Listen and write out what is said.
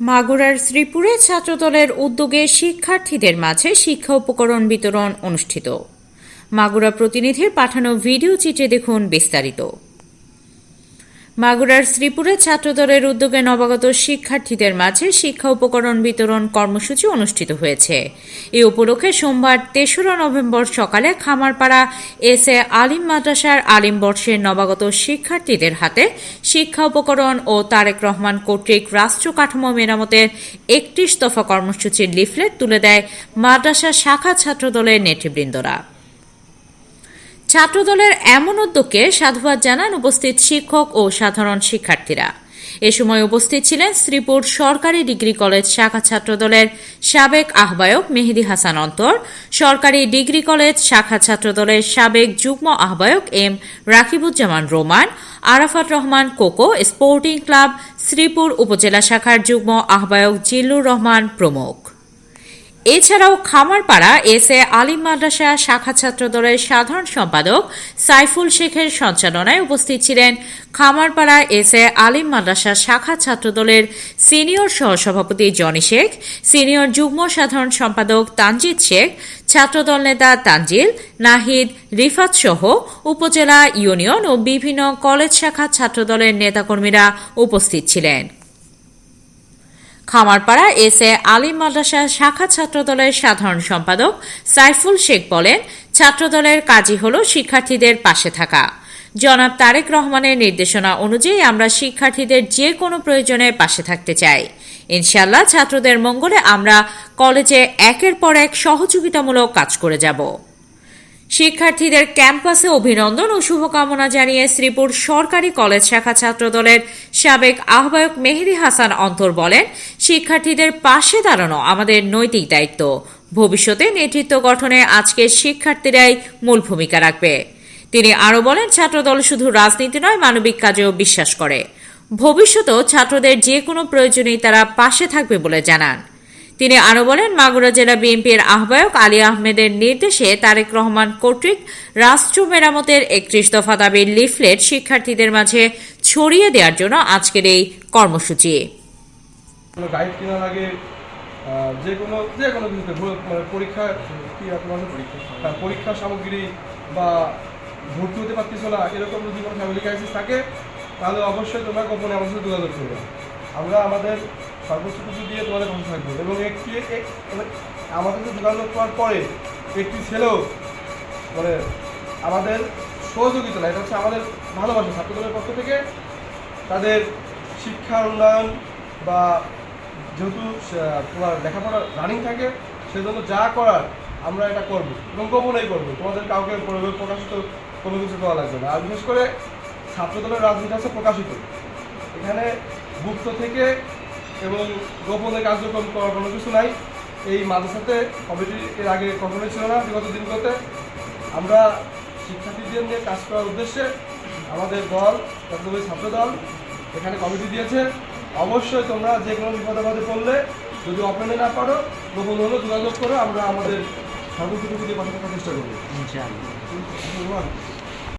মাগুরার শ্রীপুরে ছাত্রদলের উদ্যোগে শিক্ষার্থীদের মাঝে শিক্ষা উপকরণ বিতরণ অনুষ্ঠিত। মাগুরা প্রতিনিধির পাঠানো ভিডিও চিত্রে দেখুন বিস্তারিত। মাগুরার শ্রীপুরে ছাত্রদলের উদ্যোগে নবাগত শিক্ষার্থীদের মাঝে শিক্ষা উপকরণ বিতরণ কর্মসূচি অনুষ্ঠিত হয়েছে। এ উপলক্ষে সোমবার তেসরা নভেম্বর সকালে খামারপাড়া এস এ আলিম মাদ্রাসার আলিম বর্ষের নবাগত শিক্ষার্থীদের হাতে শিক্ষা উপকরণ ও তারেক রহমান কর্তৃক রাষ্ট্র কাঠামো মেরামতের একত্রিশ দফা কর্মসূচির লিফলেট তুলে দেয় মাদ্রাসা শাখা ছাত্রদলের নেতৃবৃন্দরা। ছাত্রদলের এমন উদ্যোগকে সাধুবাদ জানান উপস্থিত শিক্ষক ও সাধারণ শিক্ষার্থীরা। এ সময় উপস্থিত ছিলেন শ্রীপুর সরকারি ডিগ্রি কলেজ শাখা ছাত্রদলের সাবেক আহ্বায়ক মেহেদি হাসান অন্তর, সরকারি ডিগ্রি কলেজ শাখা ছাত্রদলের সাবেক যুগ্ম আহ্বায়ক M Rakibuzzaman Roman, Arafat Rahman Koko, sporting club Sreepur উপজেলা শাখার যুগ্ম আহ্বায়ক জিল্লুর রহমান প্রমুখ। এছাড়াও খামারপাড়া এস এ আলিম মাদ্রাসা শাখা ছাত্র দলের সাধারণ সম্পাদক সাইফুল শেখের সঞ্চালনায় উপস্থিত ছিলেন খামারপাড়া এস এ আলিম মাদ্রাসা শাখা ছাত্র দলের সিনিয়র সহসভাপতি জনি শেখ, সিনিয়র যুগ্ম সাধারণ সম্পাদক তানজিদ শেখ, ছাত্রদল নেতা তানজিল, নাহিদ, রিফাত সহ উপজেলা ইউনিয়ন ও বিভিন্ন কলেজ শাখা ছাত্রদলের নেতাকর্মীরা উপস্থিত ছিলেন। খামারপাড়া এস এ আলিম মাদ্রাসা শাখা ছাত্রদলের সাধারণ সম্পাদক সাইফুল শেখ বলেন, ছাত্রদলের কাজই হল শিক্ষার্থীদের পাশে থাকা। জনাব তারেক রহমানের নির্দেশনা অনুযায়ী আমরা শিক্ষার্থীদের যে কোনো প্রয়োজনে পাশে থাকতে চাই। ইনশাল্লাহ ছাত্রদের মঙ্গলে আমরা কলেজে একের পর এক সহযোগিতামূলক কাজ করে যাব। শিক্ষার্থীদের ক্যাম্পাসে অভিনন্দন ও শুভকামনা জানিয়ে শ্রীপুর সরকারি কলেজ শাখা ছাত্রদলের সাবেক আহ্বায়ক মেহেদি হাসান অন্তর বলেন, শিক্ষার্থীদের পাশে দাঁড়ানো আমাদের নৈতিক দায়িত্ব। ভবিষ্যতে নেতৃত্ব গঠনে আজকের শিক্ষার্থীরাই মূল ভূমিকা রাখবে। তিনি আরও বলেন, ছাত্রদল শুধু রাজনীতি নয়, মানবিক কাজেও বিশ্বাস করে। ভবিষ্যতেও ছাত্রদের যে কোনো প্রয়োজনেই তারা পাশে থাকবে বলে জানান। তিনি আরও বলেন মাগুরা জেলা বিএনপির আহ্বায়ক আলী আহমেদের নির্দেশে তারেক রহমান কর্তৃক রাষ্ট্র মেরামতের একত্রিশ দফা দাবির লিফলেট শিক্ষার্থীদের মাঝে ছড়িয়ে দেওয়ার জন্য আজকের এই কর্মসূচি। গাইড কেনার আগে যে কোনো যে কোনো কিছুতে মানে পরীক্ষা কি আপনার পরীক্ষা হ্যাঁ, পরীক্ষা সামগ্রী বা ভর্তি হতে পারতেছ না এরকম যদি কোনো ফ্যামিলি ক্রাইসিস থাকে তাহলে অবশ্যই তোমরা গোপনে আমার সাথে যোগাযোগ করবে। আমরা আমাদের সর্বোচ্চ কিছু দিয়ে তোমাদের পাশে থাকবে এবং একটি এক- আমাদের সাথে যোগাযোগ করার পরে একটি ছেলেও মানে আমাদের সহযোগিতা না এটা হচ্ছে আমাদের ভালোবাসা। ছাত্রদলের পক্ষ থেকে তাদের শিক্ষার উন্নয়ন বা যেহেতু তোমার লেখাপড়া রানিং থাকে, সেজন্য যা করার আমরা এটা করব এবং গোপনেই করব। তোমাদের কাউকে প্রকাশিত কোনো কিছু করা লাগবে না। আর বিশেষ করে ছাত্রদলের রাজনীতি আছে প্রকাশিত। এখানে গুপ্ত থেকে এবং গোপনে কার্যক্রম করার কোনো কিছু নাই। এই মাদ্রাসাতে কমিটি এর আগে কখনোই ছিল না বিগত দিনগুলোতে। আমরা শিক্ষার্থীদের নিয়ে কাজ করার উদ্দেশ্যে আমাদের দল চট্টগ্রামের ছাত্র দল এখানে কমিটি দিয়েছে। অবশ্যই তোমরা যে কোনো বিপদে আপদে পড়লে যদি অপেনে না পারো গোপন হলেও যোগাযোগ করো আমরা আমাদের সর্বোচ্চ দিয়ে থাকার চেষ্টা করব